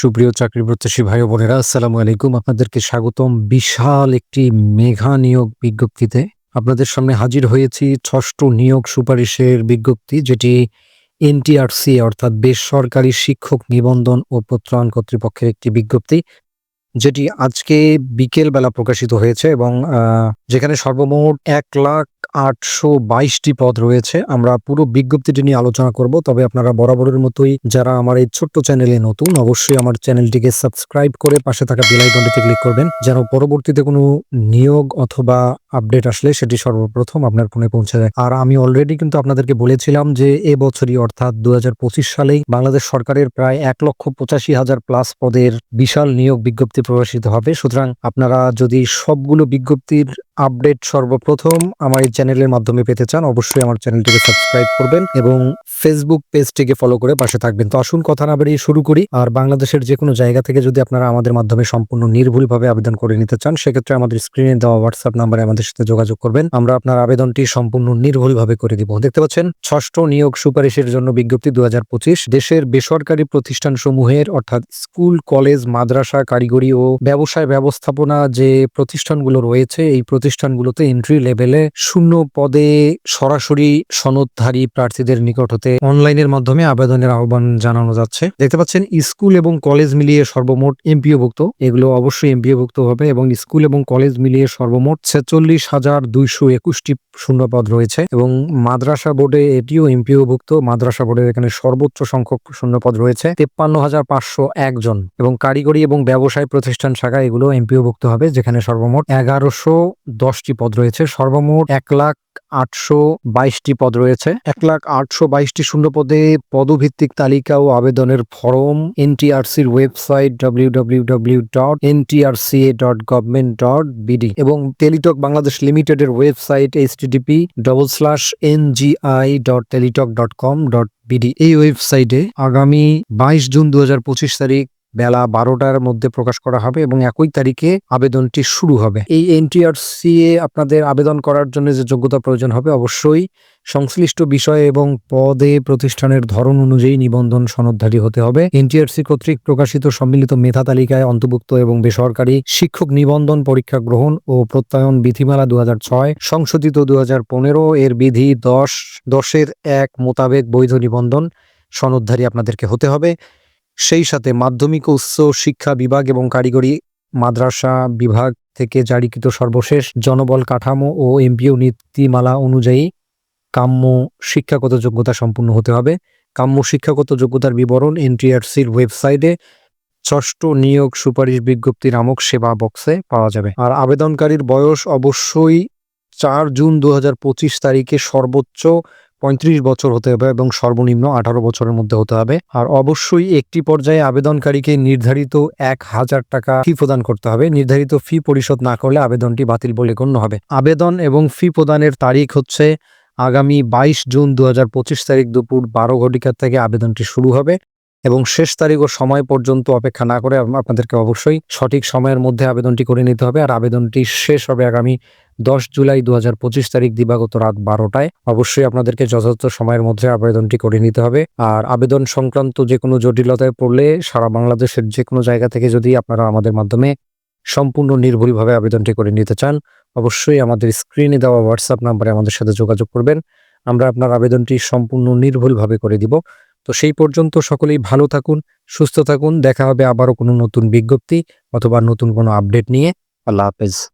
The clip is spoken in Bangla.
সুপ্রিয় চাকরি প্রত্যাশী ভাই বোনেরা, আসসালামু আলাইকুম। আপনাদেরকে স্বাগতম বিশাল একটি মেঘা নিয়োগ বিজ্ঞপ্তিতে। আপনাদের সামনে হাজির হয়েছি ষষ্ঠ নিয়োগ সুপারিশের বিজ্ঞপ্তি, যেটি এনটিআরসি, অর্থাৎ বেসরকারি শিক্ষক নিবন্ধন ও প্রত্যয়ন কর্তৃপক্ষের একটি বিজ্ঞপ্তি, যেটি আজকে বিকেল বেলা প্রকাশিত হয়েছে এবং যেখানে সর্বমোট এক লাখ আটশো বাইশটি পদ রয়েছে। আমরা পুরো বিজ্ঞপ্তিটি নিয়ে আলোচনা করব, তবে আপনারা বরাবরের মতোই যারা আমার এই ছোট্ট চ্যানেলে নতুন, অবশ্যই আমার চ্যানেলটিকে সাবস্ক্রাইব করে পাশে থাকা বেল আইকনটিতে ক্লিক করবেন, যেন পরবর্তীতে কোনো নিয়োগ অথবা আপডেট আসলে সেটি সর্বপ্রথম আপনার ফোনে পৌঁছে যায়। আর আমি অলরেডি কিন্তু আপনাদেরকে বলেছিলাম যে এ বছরই অর্থাৎ দু হাজার পঁচিশ সালেই বাংলাদেশ সরকারের প্রায় এক লক্ষ পঁচাশি হাজার প্লাস পদের বিশাল নিয়োগ বিজ্ঞপ্তি প্রকাশিত হবে। সুতরাং আপনারা যদি সবগুলো বিজ্ঞপ্তির আপডেট সর্বপ্রথম আমার এই চ্যানেলের মাধ্যমে পেতে চান, অবশ্যই আমার চ্যানেলটিকে সাবস্ক্রাইব করবেন এবং ফেসবুক পেজটিকে ফলো করে পাশে থাকবেন। তো আসুন কথা না বাড়িয়ে শুরু করি। আর বাংলাদেশের যে কোনো জায়গা থেকে যদি আপনারা আমাদের মাধ্যমে সম্পূর্ণ নির্ভুলভাবে আবেদন করে নিতে চান, সেক্ষেত্রে আমাদের স্ক্রিনে দেওয়া হোয়াটসঅ্যাপ নাম্বারে আমাদের সাথে যোগাযোগ করবেন। আমরা আপনার আবেদনটি সম্পূর্ণ নির্ভুলভাবে করে দিব। দেখতে পাচ্ছেন, ষষ্ঠ নিয়োগ সুপারিশের জন্য বিজ্ঞপ্তি দু হাজার পঁচিশ। দেশের বেসরকারি প্রতিষ্ঠান সমূহের অর্থাৎ স্কুল, কলেজ, মাদ্রাসা, কারিগরি ও ব্যবসায় ব্যবস্থাপনা যে প্রতিষ্ঠানগুলো রয়েছে, এই প্রতিষ্ঠানগুলোতে এন্ট্রি লেভেলে শূন্য পদে সরাসরি সনদধারী প্রার্থীদের নিকট হতে অনলাইনের মাধ্যমে আবেদনের আহ্বান জানানো যাচ্ছে। দেখতে পাচ্ছেন, স্কুল এবং কলেজ মিলিয়ে সর্বমোট এমপিওভুক্ত এগুলো অবশ্যই এমপিওভুক্ত হবে এবং স্কুল এবং কলেজ মিলিয়ে সর্বমোট ছেচল্লিশ হাজার দুইশো একুশটি শূন্যপদ রয়েছে এবং মাদ্রাসা বোর্ডে এটিও এমপিওভুক্ত মাদ্রাসা বোর্ডের এখানে সর্বোচ্চ সংখ্যক শূন্যপদ রয়েছে, তেপ্পান্ন হাজার পাঁচশো একজন এবং কারিগরি এবং ব্যবসায় প্রতিষ্ঠান শাখা এগুলো এমপিওভুক্ত হবে, যেখানে সর্বমোট এগারোশো দশটি পদ রয়েছে। সর্বমোট এক লাখ আটশো বাইশটি পদ রয়েছে। এক লাখ আটশো বাইশটি শূন্য পদে পদভিত্তিক তালিকা ও আবেদনের ফরম এনটিআরসির website W W dot NTRCA dot government dot BD এবং টেলিটক বাংলাদেশ লিমিটেডের website HTTP double slash NGI dot Teletalk dot com dot BD এই ওয়েবসাইটে আগামী বাইশ জুন দু হাজার পঁচিশ তারিখ বেলা বারোটার মধ্যে প্রকাশ করা হবে এবং একই তারিখে আবেদনটি শুরু হবে। এই এনটিআরসি এ আপনাদের আবেদন করার জন্য যে যোগ্যতা প্রয়োজন হবে অবশ্যই সংশ্লিষ্ট বিষয় এবং পদে প্রতিষ্ঠানের ধরন অনুযায়ী নিবন্ধন সনদধারী হতে হবে। এনটিআরসি কর্তৃক প্রকাশিত সম্মিলিত মেধা তালিকায় অন্তর্ভুক্ত এবং বেসরকারি শিক্ষক নিবন্ধন পরীক্ষা গ্রহণ ও প্রত্যয়ন বিধিমালা দু হাজার ছয়, সংশোধিত দু হাজার পনেরো এর বিধি দশ, দশের এক মোতাবেক বৈধ নিবন্ধন সনদধারী আপনাদেরকে হতে হবে। সেই সাথে মাধ্যমিক উচ্চ শিক্ষা বিভাগ এবং কারিগরি মাদ্রাসা বিভাগ থেকে জারিকৃত সর্বশেষ জনবল কাঠামো ও এমপিও নীতিমালা অনুযায়ী কাম্য শিক্ষাগত যোগ্যতা সম্পূর্ণ হতে হবে। কাম্য শিক্ষাগত যোগ্যতার বিবরণ এনটিআরসির ওয়েবসাইটে ষষ্ঠ নিয়োগ সুপারিশ বিজ্ঞপ্তি নামক সেবা বক্সে পাওয়া যাবে। আর আবেদনকারীর বয়স অবশ্যই চার জুন দু হাজার পঁচিশ তারিখে সর্বোচ্চ পঁয়ত্রিশ বছর হতে হবে এবং সর্বনিম্ন আঠারো বছরের মধ্যে হতে হবে। আর অবশ্যই একটি পর্যায়ে আবেদনকারীকে নির্ধারিত এক হাজার টাকা ফি প্রদান করতে হবে। নির্ধারিত ফি পরিশোধ না করলে আবেদনটি বাতিল বলে গণ্য হবে। আবেদন এবং ফি প্রদানের তারিখ হচ্ছে আগামী বাইশ জুন দু হাজার পঁচিশ তারিখ দুপুর বারো ঘটিকার থেকে আবেদনটি শুরু হবে। এবং শেষ তারিখ ও সময় পর্যন্ত অপেক্ষা না করে আপনাদেরকে অবশ্যই সঠিক সময়ের মধ্যে আবেদনটি করে নিতে হবে। আর আবেদনটি শেষ হবে আগামী দশ জুলাই দু হাজার পঁচিশ তারিখ দিবাগত রাত বারোটায়। অবশ্যই আপনাদেরকে যথাযথ সময়ের মধ্যে আবেদনটি করে নিতে হবে। আর আবেদন সংক্রান্ত যে কোনো জটিলতায় পড়লে সারা বাংলাদেশের যে কোনো জায়গা থেকে যদি আপনারা আমাদের মাধ্যমে সম্পূর্ণ নির্ভুলভাবে আবেদনটি করে নিতে চান, অবশ্যই আমাদের স্ক্রিনে দেওয়া হোয়াটসঅ্যাপ নাম্বারে আমাদের সাথে যোগাযোগ করবেন। আমরা আপনার আবেদনটি সম্পূর্ণ নির্ভুলভাবে করে দিব। তো সেই পর্যন্ত সকলেই ভালো থাকুন, সুস্থ থাকুন। দেখা হবে আবারও কোনো নতুন বিজ্ঞপ্তি অথবা নতুন কোনো আপডেট নিয়ে। আল্লাহ হাফেজ।